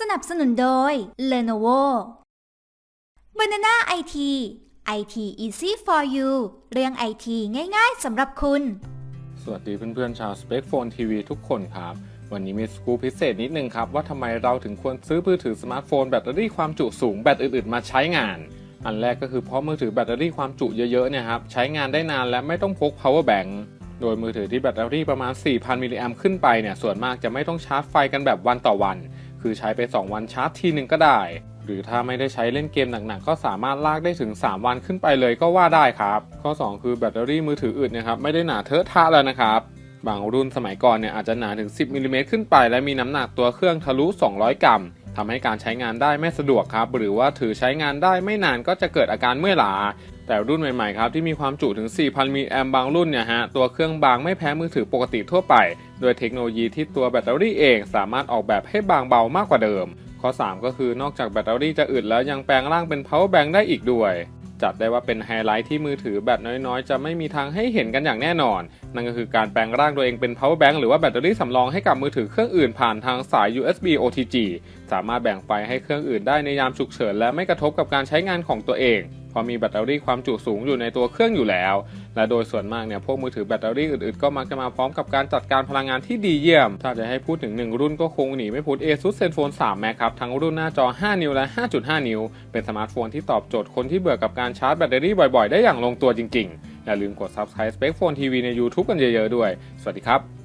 สนับสนุนโดย Lenovo Banana IT IT easy for you เรื่อง IT ง่ายๆสำหรับคุณ สวัสดีเพื่อนๆชาว Spec Phone TV ทุกคนครับ วันนี้มีสกู๊ปพิเศษนิดนึงครับ ว่าทำไมเราถึงควรซื้อมือถือสมาร์ทโฟนแบตเตอรี่ความจุสูงแบตอื่นๆ มาใช้งาน อันแรกก็คือเพราะมือถือแบตเตอรี่ความจุเยอะๆเนี่ยครับใช้งานได้นานและไม่ต้องพก power bank โดยมือถือที่แบตเตอรี่ประมาณ 4,000 มิลลิแอมขึ้นไปเนี่ยส่วนมากจะไม่ต้องชาร์จไฟกันแบบวันต่อวัน คือใช้ไป 2 วันชาร์จทีหนึ่งก็ได้ หรือถ้าไม่ได้ใช้เล่นเกมหนักๆ ก็สามารถลากได้ถึง 3 วันขึ้นไปเลยก็ว่าได้ครับ ข้อ 2 คือแบตเตอรี่มือถืออื่นนะครับไม่ได้หนาเทอะทะแล้วนะครับบางรุ่นสมัยก่อนเนี่ยอาจจะหนาถึง 10มิลลิเมตรขึ้นไป และมีน้ำหนักตัวเครื่องทะลุ 200 กรัมทำให้การใช้งานได้ไม่สะดวกครับ หรือว่าถือใช้งานได้ไม่นานก็จะเกิดอาการเมื่อยล้า แต่รุ่นใหม่ๆครับที่มีความจุถึง 4,000มิลลิแอมบางรุ่นเนี่ยฮะตัวเครื่องบางไม่แพ้มือถือปกติทั่วไป โดยเทคโนโลยีที่ตัวแบตเตอรี่เองสามารถออกแบบให้บางเบามากกว่าเดิม ข้อ 3 ก็คือนอกจากแบตเตอรี่จะอึดแล้วยังแปลงร่างเป็น power bank ได้อีกด้วยจัดได้ว่าเป็นไฮไลท์ที่มือถือแบตน้อยๆ จะไม่มีทางให้เห็นกันอย่างแน่นอน นั่นก็คือการแปลงร่างตัวเองเป็น power bank หรือว่าแบตเตอรี่สำรองให้กับมือถือเครื่องอื่นผ่านทางสาย USB OTG สามารถแบ่งไฟให้เครื่องอื่นได้ในยามฉุกเฉินและไม่กระทบกับการใช้งานของตัวเอง พราะมีแบตเตอรี่ความจุสูงอยู่ในตัวเครื่องอยู่แล้ว และโดยส่วนมากเนี่ยพวกมือถือแบตเตอรี่อื่นๆ ก็มักจะมาพร้อมกับการจัดการพลังงานที่ดีเยี่ยม ถ้าจะให้พูดถึง 1 รุ่นก็คงหนีไม่พ้น ASUS ZenFone 3 Max ครับ ทั้งรุ่นหน้าจอ 5 นิ้วและ 5.5 นิ้ว เป็นสมาร์ทโฟนที่ตอบโจทย์คนที่เบื่อกับการชาร์จแบตเตอรี่บ่อยๆ ได้อย่างลงตัวจริงๆ อย่าลืมกด Subscribe Spec Phone TV ใน YouTube กันเยอะๆด้วย สวัสดีครับ